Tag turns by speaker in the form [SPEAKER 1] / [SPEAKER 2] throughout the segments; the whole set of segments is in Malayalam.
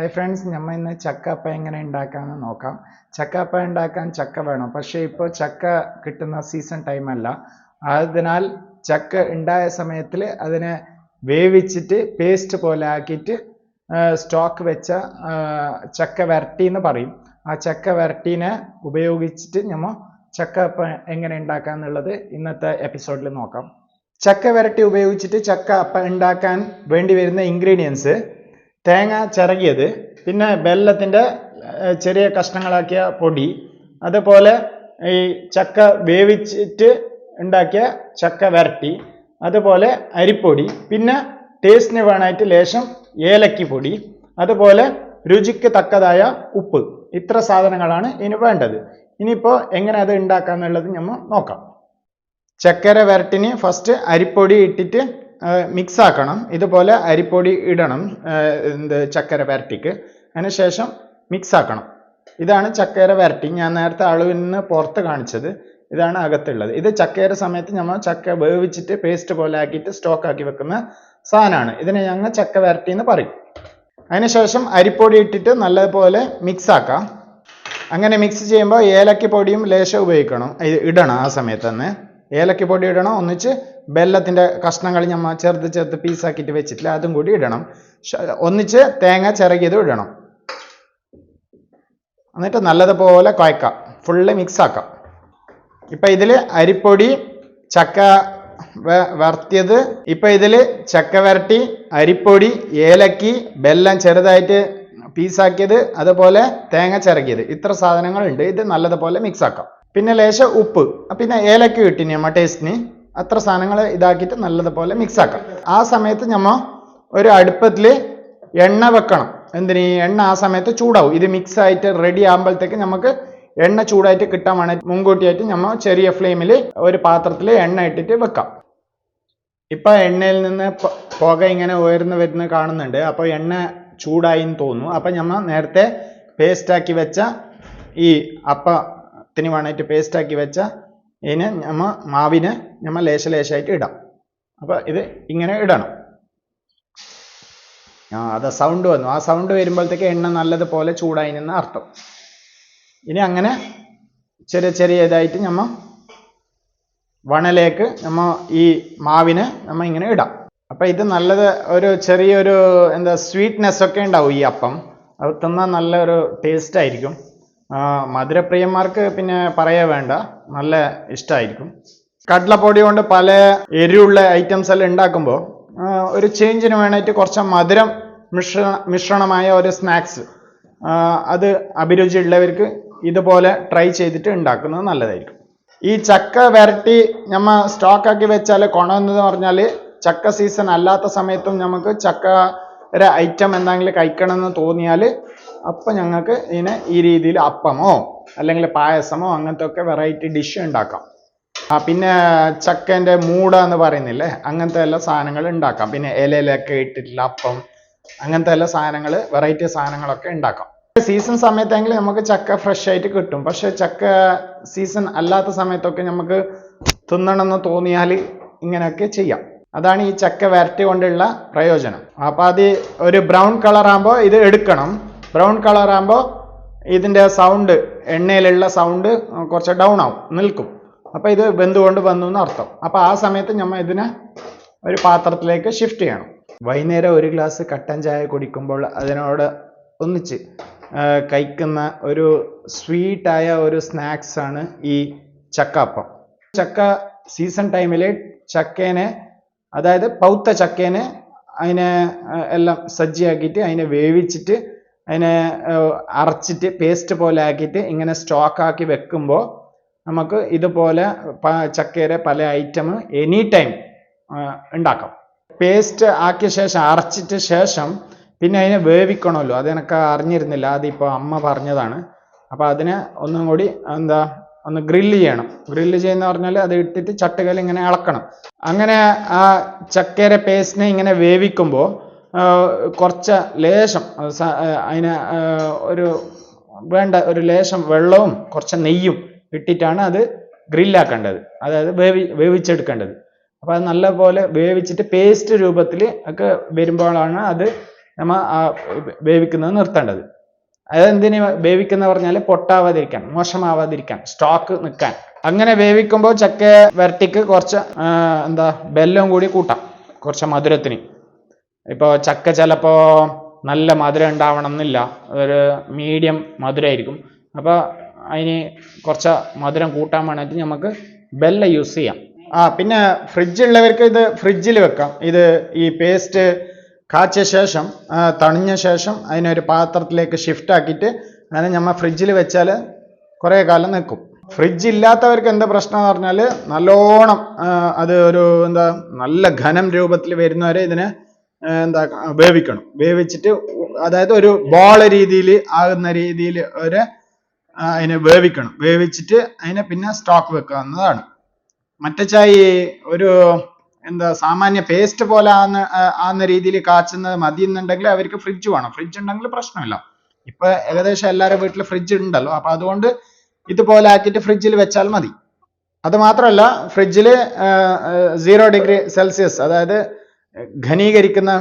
[SPEAKER 1] ഹായ് ഫ്രണ്ട്സ് നമ്മൾ ഇന്ന് ചക്കപ്പ എങ്ങനെ ഉണ്ടാക്കാമെന്ന് നോക്കാം. ചക്കപ്പ ഉണ്ടാക്കാൻ ചക്ക വേണം. പക്ഷേ ഇപ്പോൾ ചക്ക കിട്ടുന്ന സീസൺ ടൈം അല്ല. അതിനാൽ ചക്ക ഉണ്ടായ സമയത്തിൽ അതിനെ വേവിച്ചിട്ട് പേസ്റ്റ് പോലെ ആക്കിയിട്ട് സ്റ്റോക്ക് വെച്ച ചക്ക വരട്ടി എന്ന് പറയും. ആ ചക്ക വരട്ടീനെ ഉപയോഗിച്ചിട്ട് നമ്മൾ ചക്കപ്പ എങ്ങനെ ഉണ്ടാക്കാം എന്നുള്ളത് ഇന്നത്തെ എപ്പിസോഡിൽ നോക്കാം. ചക്ക വരട്ടി ഉപയോഗിച്ചിട്ട് ചക്ക അപ്പം ഉണ്ടാക്കാൻ വേണ്ടി വരുന്ന ഇൻഗ്രീഡിയൻസ് തേങ്ങ ചിറകിയത് പിന്നെ വെല്ലത്തിന്റെ ചെറിയ കഷ്ണങ്ങളാക്കിയ പൊടി അതുപോലെ ഈ ചക്ക വേവിച്ചിട്ട് ഉണ്ടാക്കിയ ചക്ക വരട്ടി അതുപോലെ അരിപ്പൊടി പിന്നെ ടേസ്റ്റിന് വേണമായിട്ട് ലേശം ഏലക്കി പൊടി അതുപോലെ രുചിക്ക് തക്കതായ ഉപ്പ്. ഇത്ര സാധനങ്ങളാണ് ഇനി വേണ്ടത്. ഇനിയിപ്പോൾ എങ്ങനെ അത് ഉണ്ടാക്കാന്നുള്ളത് നമ്മൾ നോക്കാം. ചക്കര വരട്ടിന് ഫസ്റ്റ് അരിപ്പൊടി ഇട്ടിട്ട് മിക്സ് ആക്കണം ഇതുപോലെ അരിപ്പൊടി ഇടണം. എന്ത് ചക്കര വരട്ടിക്ക്. അതിനുശേഷം മിക്സ് ആക്കണം ഇതാണ് ചക്കര വരട്ടി. ഞാൻ നേരത്തെ അളവിൽ നിന്ന് പുറത്ത് കാണിച്ചത്. ഇതാണ് അകത്തുള്ളത്. ഇത് ചക്കയുടെ സമയത്ത് നമ്മൾ ചക്ക വേവിച്ചിട്ട് പേസ്റ്റ് പോലെ ആക്കിയിട്ട് സ്റ്റോക്ക് ആക്കി വെക്കുന്ന സാധനമാണ്. ഇതിനെ ഞങ്ങൾ ചക്ക വരട്ടി എന്ന് പറയും. അതിനുശേഷം അരിപ്പൊടി ഇട്ടിട്ട് നല്ലതുപോലെ മിക്സ് ആക്കാം അങ്ങനെ മിക്സ് ചെയ്യുമ്പോൾ ഏലക്കപ്പൊടിയും ലേശം ഉപയോഗിക്കണം. ഇടണം ആ സമയത്ത് തന്നെ. ഏലക്ക പൊടി ഇടണം ഒന്നിച്ച് ബെല്ലത്തിന്റെ കഷ്ണങ്ങൾ നമ്മൾ ചേർത്ത് ചേർത്ത് പീസാക്കിയിട്ട് വെച്ചിട്ടില്ല അതും കൂടി ഇടണം. ഒന്നിച്ച് തേങ്ങ ചിറകിയതും ഇടണം. എന്നിട്ട് നല്ലതുപോലെ കുഴക്കാം. ഫുള്ള് മിക്സാക്കാം ഇപ്പം ഇതിൽ അരിപ്പൊടി ചക്ക വരത്തിയത് ഇപ്പൊ ഇതിൽ ചക്ക വരട്ടി അരിപ്പൊടി ഏലക്കി ബെല്ലം ചെറുതായിട്ട് പീസാക്കിയത് അതുപോലെ തേങ്ങ ചിറകിയത് ഇത്ര സാധനങ്ങളുണ്ട്. ഇത് നല്ലതുപോലെ മിക്സ് ആക്കാം. പിന്നെ ലേശം ഉപ്പ്. പിന്നെ ഏലക്ക കിട്ടിനി നമ്മ ടേസ്റ്റിന് അത്ര സാധനങ്ങൾ ഇതാക്കിയിട്ട് നല്ലതുപോലെ മിക്സ് ആക്കാം. ആ സമയത്ത് നമ്മൾ ഒരു അടുപ്പത്തിൽ എണ്ണ വെക്കണം. എന്തിന്? എണ്ണ ആ സമയത്ത് ചൂടാവും. ഇത് മിക്സ് ആയിട്ട് റെഡി ആകുമ്പോഴത്തേക്ക് നമുക്ക് എണ്ണ ചൂടായിട്ട് കിട്ടാൻ വേണ്ടി മുൻകൂട്ടിയായിട്ട് നമ്മൾ ചെറിയ ഫ്ലെയിമിൽ ഒരു പാത്രത്തിൽ എണ്ണ ഇട്ടിട്ട് വെക്കാം. ഇപ്പം എണ്ണയിൽ നിന്ന് പുക ഇങ്ങനെ ഉയർന്നു വരുന്ന കാണുന്നുണ്ട്. അപ്പോൾ എണ്ണ ചൂടായി എന്ന് തോന്നുന്നു. അപ്പം നമ്മൾ നേരത്തെ പേസ്റ്റാക്കി വെച്ച ഈ അപ്പത്തിന് വേണ്ടിയിട്ട് പേസ്റ്റ് ആക്കി വെച്ച ഇതിന് നമ്മ മാവിന് നമ്മ ലേശ ലേശമായിട്ട് ഇടാം. അപ്പോൾ ഇത് ഇങ്ങനെ ഇടണം. ആ അത് സൗണ്ട് വന്നു. ആ സൗണ്ട് വരുമ്പോഴത്തേക്ക് എണ്ണ നല്ലതുപോലെ ചൂടായി എന്ന് അർത്ഥം ഇനി അങ്ങനെ ചെറിയ ചെറിയ ഇതായിട്ട് നമ്മ വണലേക്ക് നമ്മൾ ഈ മാവിനെ നമ്മൾ ഇങ്ങനെ ഇടാം. അപ്പൊ ഇത് നല്ലത് ഒരു ചെറിയൊരു എന്താ സ്വീറ്റ്നെസ് ഒക്കെ ഉണ്ടാവും ഈ അപ്പം. അത് തിന്നാൽ നല്ലൊരു ടേസ്റ്റ് ആയിരിക്കും. മധുരപ്രിയന്മാർക്ക് പിന്നെ പറയേ വേണ്ട. നല്ല ഇഷ്ടമായിരിക്കും കടലപ്പൊടി കൊണ്ട് പല എരിവുള്ള ഐറ്റംസ് എല്ലാം ഉണ്ടാക്കുമ്പോൾ ഒരു ചേഞ്ചിന് വേണ്ടിയിട്ട് കുറച്ച് മധുരം മിശ്ര മിശ്രണമായ ഒരു സ്നാക്സ് അത് അഭിരുചി ഉള്ളവർക്ക് ഇതുപോലെ ട്രൈ ചെയ്തിട്ട് ഉണ്ടാക്കുന്നത് നല്ലതായിരിക്കും. ഈ ചക്ക വരട്ടി നമ്മ സ്റ്റോക്കാക്കി വെച്ചാൽ കൊണമെന്ന് പറഞ്ഞാൽ ചക്ക സീസൺ അല്ലാത്ത സമയത്തും നമുക്ക് ചക്ക ഒരു ഐറ്റം എന്തെങ്കിലും കഴിക്കണം എന്ന് തോന്നിയാൽ അപ്പം ഞങ്ങൾക്ക് ഇതിനെ ഈ രീതിയിൽ അപ്പമോ അല്ലെങ്കിൽ പായസമോ അങ്ങനത്തെ ഒക്കെ വെറൈറ്റി ഡിഷ് ഉണ്ടാക്കാം. ആ പിന്നെ ചക്കന്റെ മൂട എന്ന് പറയുന്നില്ലേ അങ്ങനത്തെ എല്ലാ സാധനങ്ങൾ ഉണ്ടാക്കാം. പിന്നെ ഇലയിലൊക്കെ ഇട്ടിട്ടുള്ള അപ്പം അങ്ങനത്തെ എല്ലാ സാധനങ്ങൾ വെറൈറ്റി സാധനങ്ങളൊക്കെ ഉണ്ടാക്കാം. സീസൺ സമയത്തെങ്കിലും നമുക്ക് ചക്ക ഫ്രഷ് ആയിട്ട് കിട്ടും. പക്ഷെ ചക്ക സീസൺ അല്ലാത്ത സമയത്തൊക്കെ നമുക്ക് തിന്നണമെന്ന് തോന്നിയാൽ ഇങ്ങനെയൊക്കെ ചെയ്യാം. അതാണ് ഈ ചക്ക വരട്ടി കൊണ്ടുള്ള പ്രയോജനം. അപ്പൊ അത് ഒരു ബ്രൗൺ കളർ ആകുമ്പോൾ ഇത് എടുക്കണം. ബ്രൗൺ കളർ ആകുമ്പോൾ ഇതിന്റെ സൗണ്ട് എണ്ണയിലുള്ള സൗണ്ട് കുറച്ച് ഡൗൺ ആവും നിൽക്കും. അപ്പോൾ ഇത് ബന്ധുകൊണ്ട് വന്നു എന്ന് അർത്ഥം. അപ്പോൾ ആ സമയത്ത് നമ്മൾ ഇതിനെ ഒരു പാത്രത്തിലേക്ക് ഷിഫ്റ്റ് ചെയ്യണം. വൈകുന്നേരം ഒരു ഗ്ലാസ് കട്ടൻ ചായ കുടിക്കുമ്പോൾ അതിനോട് ഒന്നിച്ച് കഴിക്കുന്ന ഒരു സ്വീറ്റായ ഒരു സ്നാക്സ് ആണ് ഈ ചക്കപ്പം ചക്ക സീസൺ ടൈമിൽ ചക്കേനെ അതായത് പൗത്ത ചക്കേനെ അതിനെ എല്ലാം സജ്ജിയാക്കിയിട്ട് അതിനെ വേവിച്ചിട്ട് അതിനെ അരച്ചിട്ട് പേസ്റ്റ് പോലെ ആക്കിയിട്ട് ഇങ്ങനെ സ്റ്റോക്ക് ആക്കി വെക്കുമ്പോൾ നമുക്ക് ഇതുപോലെ ചക്കയുടെ പല ഐറ്റം എനി ടൈം ഉണ്ടാക്കാം. പേസ്റ്റ് ആക്കിയ ശേഷം അരച്ചിട്ട് ശേഷം പിന്നെ അതിനെ വേവിക്കണമല്ലോ. അത് എനിക്ക് അറിഞ്ഞിരുന്നില്ല. അതിപ്പോൾ അമ്മ പറഞ്ഞതാണ്. അപ്പോൾ അതിനെ ഒന്നും കൂടി എന്താ ഒന്ന് ഗ്രില്ല് ചെയ്യണം. ഗ്രില്ല് ചെയ്യുന്ന പറഞ്ഞാൽ അത് ഇട്ടിട്ട് ചട്ടുകൽ ഇങ്ങനെ ഇളക്കണം അങ്ങനെ ആ ചക്കര പേസ്റ്റിനെ ഇങ്ങനെ വേവിക്കുമ്പോൾ കുറച്ച് ലേശം അതിന് ഒരു വേണ്ട ഒരു ലേശം വെള്ളവും കുറച്ച് നെയ്യും ഇട്ടിട്ടാണ് അത് ഗ്രില്ലാക്കേണ്ടത്. അതായത് വേവി വേവിച്ചെടുക്കേണ്ടത്. അപ്പോൾ അത് നല്ലപോലെ വേവിച്ചിട്ട് പേസ്റ്റ് രൂപത്തിൽ ഒക്കെ വരുമ്പോഴാണ് അത് നമ്മൾ വേവിക്കുന്നത് നിർത്തേണ്ടത്. അതെന്തിനു വേവിക്കുന്ന പറഞ്ഞാൽ പൊട്ടാവാതിരിക്കാൻ മോശമാവാതിരിക്കാൻ സ്റ്റോക്ക് നിൽക്കാൻ അങ്ങനെ വേവിക്കുമ്പോൾ ചക്ക വരട്ടിക്ക് കുറച്ച് എന്താ ബെല്ലം കൂടി കൂട്ടാം കുറച്ച് മധുരത്തിന്. ഇപ്പോൾ ചക്ക ചിലപ്പോൾ നല്ല മധുരം ഉണ്ടാവണം എന്നില്ല ഒരു മീഡിയം മധുരമായിരിക്കും അപ്പോൾ അതിന് കുറച്ച് മധുരം കൂട്ടാൻ വേണ്ടിയിട്ട് നമുക്ക് ബെല്ല യൂസ് ചെയ്യാം. ആ പിന്നെ ഫ്രിഡ്ജുള്ളവർക്ക് ഇത് ഫ്രിഡ്ജിൽ വെക്കാം. ഇത് ഈ പേസ്റ്റ് കാച്ച ശേഷം തണിഞ്ഞ ശേഷം അതിനൊരു പാത്രത്തിലേക്ക് ഷിഫ്റ്റ് ആക്കിയിട്ട് അങ്ങനെ നമ്മൾ ഫ്രിഡ്ജിൽ വെച്ചാൽ കുറേ കാലം നിൽക്കും ഫ്രിഡ്ജ് ഇല്ലാത്തവർക്ക് എന്താ പ്രശ്നം എന്ന് പറഞ്ഞാൽ നല്ലോണം അത് ഒരു എന്താ നല്ല ഘനം രൂപത്തിൽ വരുന്നവരെ ഇതിനെ എന്താ വേവിക്കണം. വേവിച്ചിട്ട് അതായത് ഒരു ബോള രീതിയിൽ ആകുന്ന രീതിയിൽ ഒരു അതിനെ വേവിക്കണം. വേവിച്ചിട്ട് അതിനെ പിന്നെ സ്റ്റോക്ക് വെക്കാവുന്നതാണ്. മറ്റേ ചായ ഒരു എന്താ സാമാന്യ പേസ്റ്റ് പോലെ ആകുന്ന ആകുന്ന രീതിയിൽ കാച്ചുന്നത് മതി എന്നുണ്ടെങ്കിൽ അവർക്ക് ഫ്രിഡ്ജ് വേണം. ഫ്രിഡ്ജ് ഉണ്ടെങ്കിൽ പ്രശ്നമില്ല. ഇപ്പൊ ഏകദേശം എല്ലാവരുടെ വീട്ടിൽ ഫ്രിഡ്ജ് ഉണ്ടല്ലോ. അപ്പൊ അതുകൊണ്ട് ഇതുപോലെ ആക്കിയിട്ട് ഫ്രിഡ്ജിൽ വെച്ചാൽ മതി. അത് മാത്രമല്ല ഫ്രിഡ്ജിൽ സീറോ ഡിഗ്രി സെൽഷ്യസ് അതായത് ഘനീകരിക്കുന്ന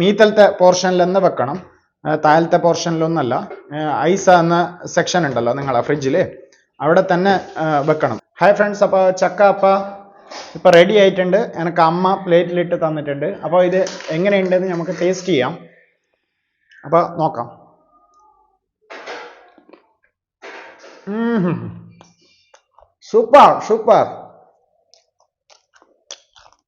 [SPEAKER 1] മീത്തലത്തെ പോർഷനിൽ തന്നെ വെക്കണം. താഴത്തെ പോർഷനിലൊന്നല്ല ഐസ എന്ന സെക്ഷൻ ഉണ്ടല്ലോ നിങ്ങളെ ഫ്രിഡ്ജിൽ അവിടെ തന്നെ വെക്കണം. ഹായ് ഫ്രണ്ട്സ് അപ്പോൾ ചക്ക അപ്പ ഇപ്പം റെഡി ആയിട്ടുണ്ട്. എനിക്ക് അമ്മ പ്ലേറ്റിലിട്ട് തന്നിട്ടുണ്ട്. അപ്പോൾ ഇത് എങ്ങനെയുണ്ടെന്ന് നമുക്ക് ടേസ്റ്റ് ചെയ്യാം. അപ്പോൾ നോക്കാം. Super super.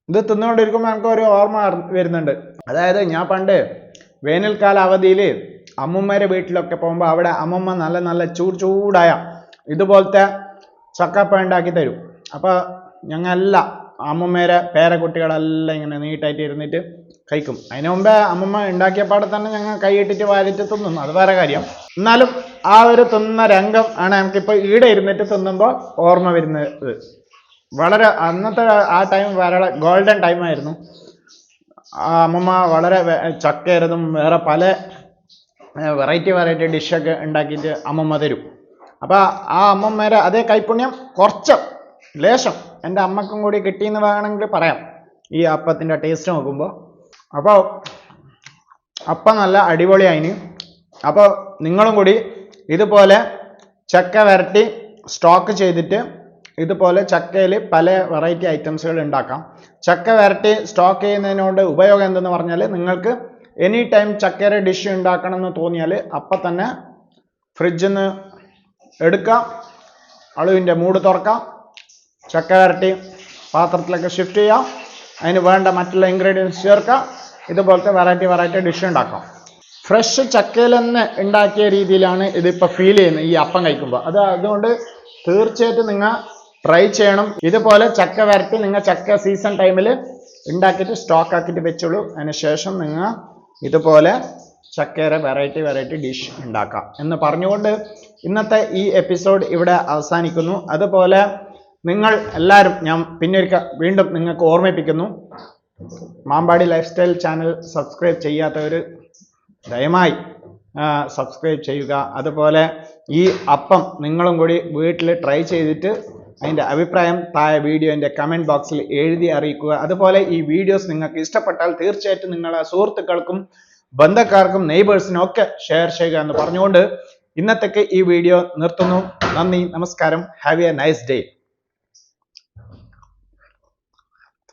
[SPEAKER 1] ഇത് തിന്നുകൊണ്ടിരിക്കുമ്പോൾ നമുക്ക് ഒരു ഓർമ്മ വര- വരുന്നുണ്ട്. അതായത് ഞാൻ പണ്ട് വേനൽക്കാല അവധിയിൽ അമ്മൂമ്മേരെ വീട്ടിലൊക്കെ പോകുമ്പോൾ അവിടെ അമ്മമ്മ നല്ല നല്ല ചൂട് ചൂടായ ഇതുപോലത്തെ ചക്കപ്പ ഉണ്ടാക്കി തരും. അപ്പോൾ ഞങ്ങളെല്ലാം അമ്മുമ്മേരെ പേരക്കുട്ടികളെല്ലാം ഇങ്ങനെ നീട്ടായിട്ട് ഇരുന്നിട്ട് കഴിക്കും. അതിന് മുമ്പേ അമ്മമ്മ ഉണ്ടാക്കിയ പാടെ തന്നെ ഞങ്ങൾ കൈയിട്ടിട്ട് വാരിട്ട് തിന്നും. അത് വേറെ കാര്യം. എന്നാലും ആ ഒരു തിന്ന രംഗം ആണ് നമുക്കിപ്പോൾ ഈടെ ഇരുന്നിട്ട് തിന്നുമ്പോൾ ഓർമ്മ വരുന്നത്. വളരെ അന്നത്തെ ആ ടൈം വളരെ ഗോൾഡൻ ടൈം ആയിരുന്നു. ആ അമ്മമ്മ വളരെ ചക്കയായിരുന്നു. വേറെ പല വെറൈറ്റി വെറൈറ്റി ഡിഷൊക്കെ ഉണ്ടാക്കിയിട്ട് അമ്മമ്മ തരും. അപ്പോൾ ആ അമ്മമ്മേരെ അതേ കൈപ്പുണ്യം കുറച്ച് ലേശം എന്റെ അമ്മക്കും കൂടി കിട്ടിയെന്ന് വേണമെങ്കിൽ പറയാം. ഈ അപ്പത്തിന്റെ ടേസ്റ്റ് നോക്കുമ്പോൾ അപ്പോൾ അപ്പം നല്ല അടിപൊളിയായിന്. അപ്പോൾ നിങ്ങളും കൂടി ഇതുപോലെ ചക്ക വരട്ടി സ്റ്റോക്ക് ചെയ്തിട്ട് ഇതുപോലെ ചക്കയിൽ പല വെറൈറ്റി ഐറ്റംസുകൾ ഉണ്ടാക്കാം. ചക്ക വരട്ടി സ്റ്റോക്ക് ചെയ്യുന്നതിനോട് ഉപയോഗം എന്തെന്ന് പറഞ്ഞാൽ നിങ്ങൾക്ക് എനി ടൈം ചക്കയുടെ ഡിഷ് ഉണ്ടാക്കണം എന്ന് തോന്നിയാൽ അപ്പം തന്നെ ഫ്രിഡ്ജിൽ നിന്ന് എടുക്കാം. അളുവിന്റെ മൂട് തുറക്കാം. ചക്ക വരട്ടി പാത്രത്തിലേക്ക് ഷിഫ്റ്റ് ചെയ്യാം. അതിന് വേണ്ട മറ്റുള്ള ഇൻഗ്രീഡിയൻസ് ചേർക്കാം. ഇതുപോലത്തെ വെറൈറ്റി വെറൈറ്റി ഡിഷ് ഉണ്ടാക്കാം. ഫ്രഷ് ചക്കയിൽ തന്നെ ഉണ്ടാക്കിയ രീതിയിലാണ് ഇതിപ്പോൾ ഫീൽ ചെയ്യുന്നത് ഈ അപ്പം കഴിക്കുമ്പോൾ അത് അതുകൊണ്ട് തീർച്ചയായിട്ടും നിങ്ങൾ ട്രൈ ചെയ്യണം. ഇതുപോലെ ചക്ക വരട്ടി നിങ്ങൾ ചക്ക സീസൺ ടൈമിൽ ഉണ്ടാക്കിയിട്ട് സ്റ്റോക്ക് ആക്കിയിട്ട് വെച്ചോളൂ. അതിനുശേഷം നിങ്ങൾ ഇതുപോലെ ചക്കയുടെ വെറൈറ്റി വെറൈറ്റി ഡിഷ് ഉണ്ടാക്കാം. എന്ന് പറഞ്ഞുകൊണ്ട് ഇന്നത്തെ ഈ എപ്പിസോഡ് ഇവിടെ അവസാനിക്കുന്നു. അതുപോലെ നിങ്ങൾ എല്ലാവരും ഞാൻ പിന്നൊരിക്കൽ വീണ്ടും നിങ്ങൾക്ക് ഓർമ്മിപ്പിക്കുന്നു Mambadi life style channel subscribe ചെയ്യാത്തവർ ദയമായി സബ്സ്ക്രൈബ് ചെയ്യുക. അതുപോലെ ഈ അപ്പം നിങ്ങളും കൂടി വീട്ടിൽ ട്രൈ ചെയ്തിട്ട് അതിന്റെ അഭിപ്രായം താഴെ വീഡിയോന്റെ കമന്റ് ബോക്സിൽ എഴുതി അറിയിക്കുക. അതുപോലെ ഈ വീഡിയോസ് നിങ്ങൾക്ക് ഇഷ്ടപ്പെട്ടാൽ തീർച്ചയായിട്ടും നിങ്ങളെ സുഹൃത്തുക്കൾക്കും ബന്ധക്കാർക്കും നെയ്ബേഴ്സിനും ഒക്കെ ഷെയർ ചെയ്യുക എന്ന് പറഞ്ഞുകൊണ്ട് ഇന്നത്തേക്ക് ഈ വീഡിയോ നിർത്തുന്നു. നന്ദി നമസ്കാരം. Have A nice day